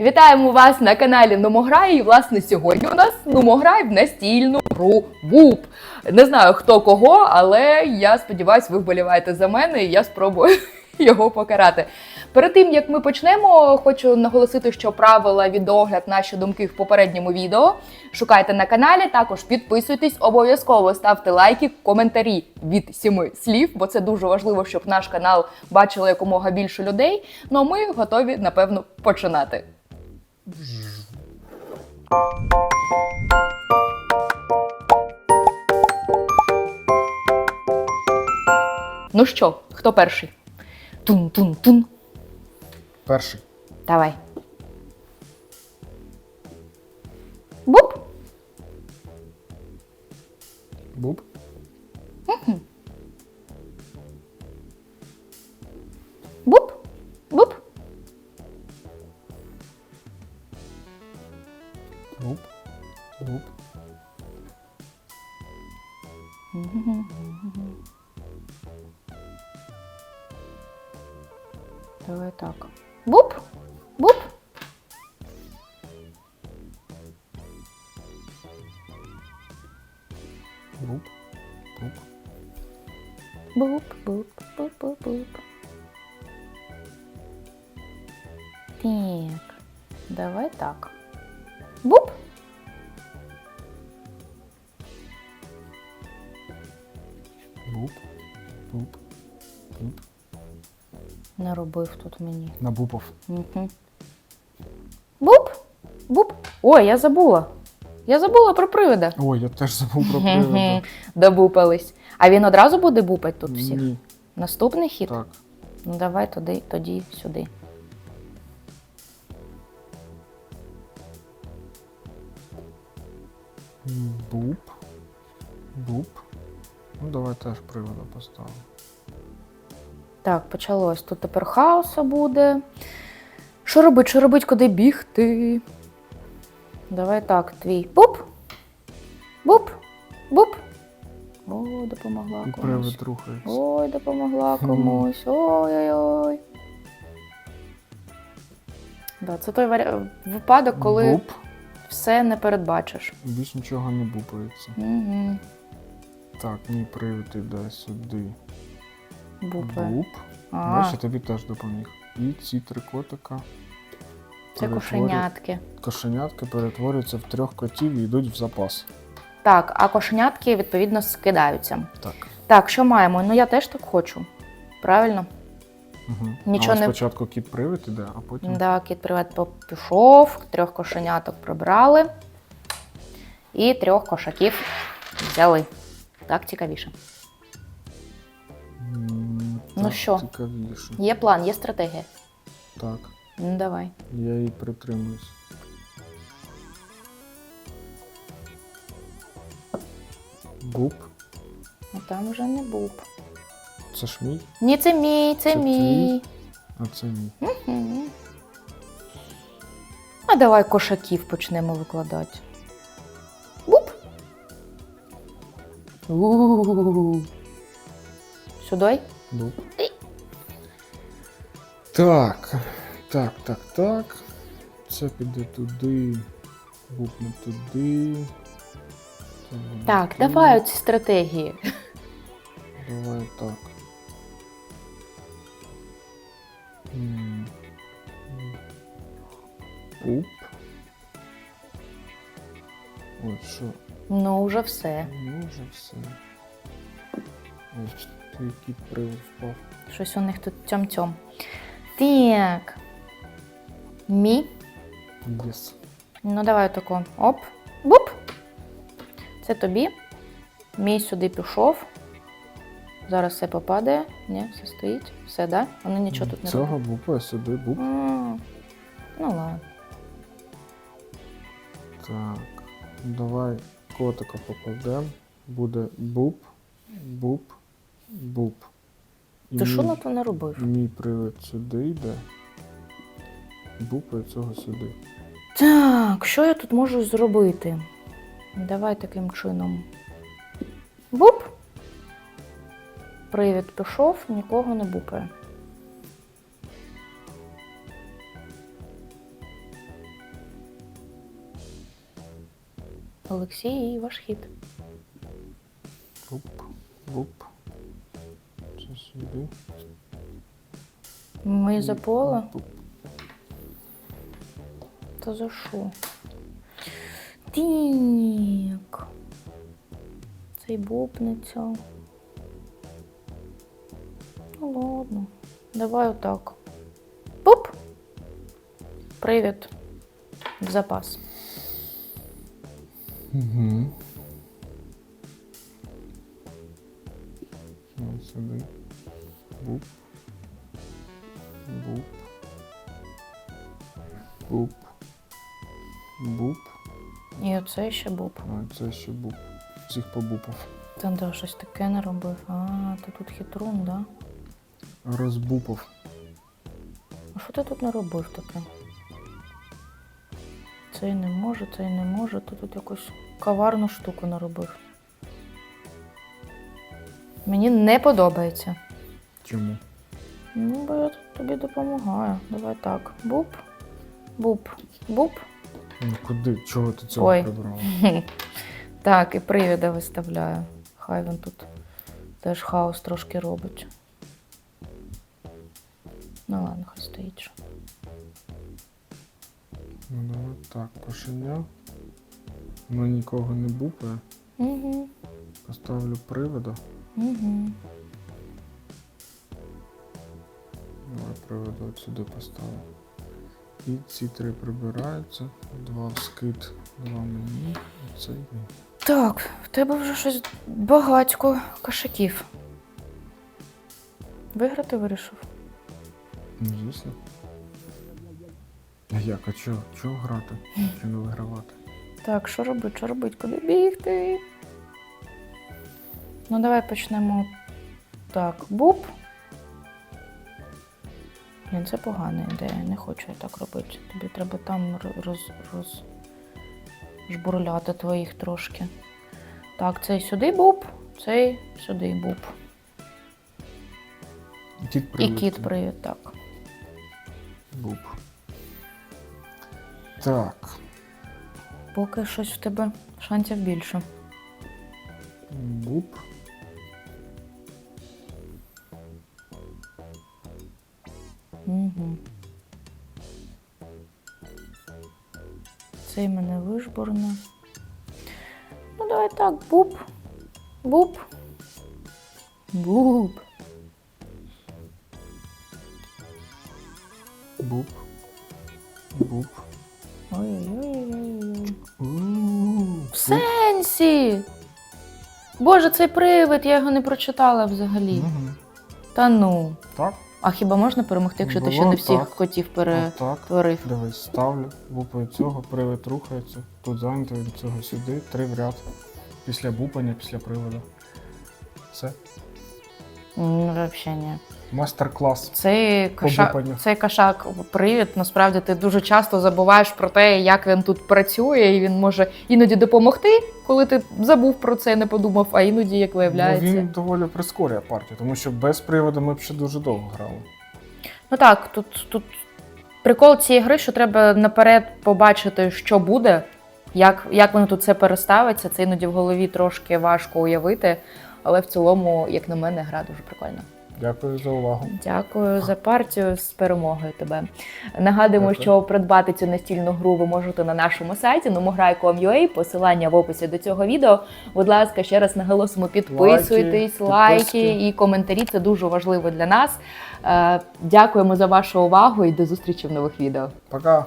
Вітаємо вас на каналі Номограй. І власне сьогодні у нас Номограй в настільну гру ВУП. Не знаю хто кого, але я сподіваюся, ви вболіваєте за мене, і я спробую його покарати. Перед тим як ми почнемо, хочу наголосити, що правила відогляд, наші думки в попередньому відео шукайте на каналі. Також підписуйтесь, обов'язково ставте лайки, коментарі від сіми слів, бо це дуже важливо, щоб наш канал бачило якомога більше людей. Ну а ми готові, напевно, починати. Ну що, хто перший? Тун-тун-тун. Перший. Давай. Буп. Буб. Буп. Давай так. Буп. Буп. Буб. Буб. Буп. Буп. Буп. Буп. Буп. Так. Давай так. Буп. Наробив тут мені. Набупов. Угу. Буп. Буп. Ой, я забула. Я забула про привида. Ой, я теж забув про привода. Добупались. А він одразу буде бупати тут всіх? Ні. Наступний хід? Так. Ну давай тоді, тоді сюди. Буб. Буб. Ну, давай теж привода поставимо. Так, почалось. Тут тепер хаоса буде. Що робить, що робить, куди бігти? Давай так, твій. Буп. Буп. Буп. Ой, допомогла комусь. Ой, допомогла комусь. Ой-ой-ой. Да, це той варі... випадок, коли Буб. все не передбачиш. Більш нічого не бупається. Угу. Так, мій привид іде сюди. Бупе. Буб. А, Бачиш, я тобі теж допоміг. І ці три котика. це перетворю- кошенятки. Кошенятки перетворюються в трьох котів і йдуть в запас. Так, а кошенятки, відповідно, скидаються. Так. Так, що маємо? Ну я теж так хочу. Правильно? Угу. Нічого а не- спочатку кіт привид іде, а потім. Да, кіт привет пішов, трьох кошеняток прибрали. І трьох кошаків взяли. Так цікавіше. Ну так, що? Цікавіше. Є план, є стратегія. Так, Ну давай. я її притримуюсь. Буб. А там вже не був. Це ж мій, Ні, це мій, це, Це мій. а це мій. Мгм. А давай кошаків почнемо викладати. Буп. У-у-у. Сюди? Буб. Так. Так, так, так. Це піде туди. Буб не туди. Так, туди. давай оці стратегії. Давай так. Уп. Ой, що? Ну, вже все. Ну вже все. Твій кіт привид впав. Щось у них тут тьом-тьом. Так. Мі. Єс. Ну, давай тако. Оп. Буп. Це тобі. Мій сюди пішов. Зараз все попадає. Ні, все стоїть. Все, да? Воно нічого тут не робить. Цього бупа сюди буп. М, Ну ладно. Так. Давай котика покладемо. Буде буп, буп, буп. Ти що на то наробив? Мій привид сюди йде. Бупає цього сюди. Так, що я тут можу зробити? Давай таким чином. Буп! Привід пішов, нікого не бупає. Олексій, ваш хід. Буп, буп. Сюди. Ми за поле? Вуп. Та за що? Тік. Цей бубниця. Ну ладно. Давай отак. Пуп. Привіт. В запас. Угу. І оце ще буб. А це ще буп. Всіх побупав. Та да, щось таке не робив. А, ти тут хитрун, да? Розбупав. А що ти тут не робив таке? Цей не може, цей не може, ти тут якусь коварну штуку наробив. Мені не подобається. Чому? Ну, бо я тут тобі допомагаю. Давай так. Буп, буп, буп. Ну куди? Чого ти цього Ой. прибрала? Так, і привіда виставляю. Хай він тут теж хаос трошки робить. Ну ладно, хай стоїть. що. Ну давай так, кошеня. Воно нікого не бупає. Угу, Поставлю привода. угу. Давай приводу от сюди поставлю. І ці три прибираються. Два в скид, два мені. Оцей мені. Так, в тебе вже щось багатько кошаків. Виграти вирішив. Ну, звісно. А як? А чого? Чого грати? Чи не вигравати? Так, що робити, що робити, куди бігти? Ну, давай почнемо. Так, буб. Ні, це погана ідея, не хочу я так робити. Тобі треба там роз, роз... жбурляти твоїх трошки. Так, цей сюди буб, цей сюди буб. І кіт І кіт привід, так. Буп. Так. Поки щось в тебе шансів більше. Буп. Угу. Цей мене вижборне. Ну, давай так, буб. Буб. Буб. Буп. Буп. Ой-ой-ой. В сенсі. Боже, цей привид, я його не прочитала взагалі. Мгм. Та ну. Так, А хіба можна перемогти, якщо ти ще Було не всіх так. котів перетворив? Дивись, ставлю, бупаю цього, привид рухається. Тут зайнято від цього сюди, три в ряд. Після бупання, після приводу. Все. Ну, взагалі ні. Мастер-клас. Цей кошак, цей кошак привід. Насправді ти дуже часто забуваєш про те, як він тут працює, і він може іноді допомогти, коли ти забув про це, не подумав, а іноді, як виявляється. Ну, він доволі прискорює партію, тому що без приводу ми б ще дуже довго грали. Ну так, тут, тут прикол цієї гри, що треба наперед побачити, що буде, як, як воно тут все переставиться. Це іноді в голові трошки важко уявити, але в цілому, як на мене, гра дуже прикольна. Дякую за увагу. Дякую за партію з перемогою тебе. Нагадуємо, Дякую. що придбати цю настільну гру ви можете на нашому сайті numograi.com.ua, посилання в описі до цього відео. Будь ласка, ще раз наголосимо, підписуйтесь, Лайки, лайки і коментарі. Це дуже важливо для нас. Е, Дякуємо за вашу увагу і до зустрічі в нових відео. Пока!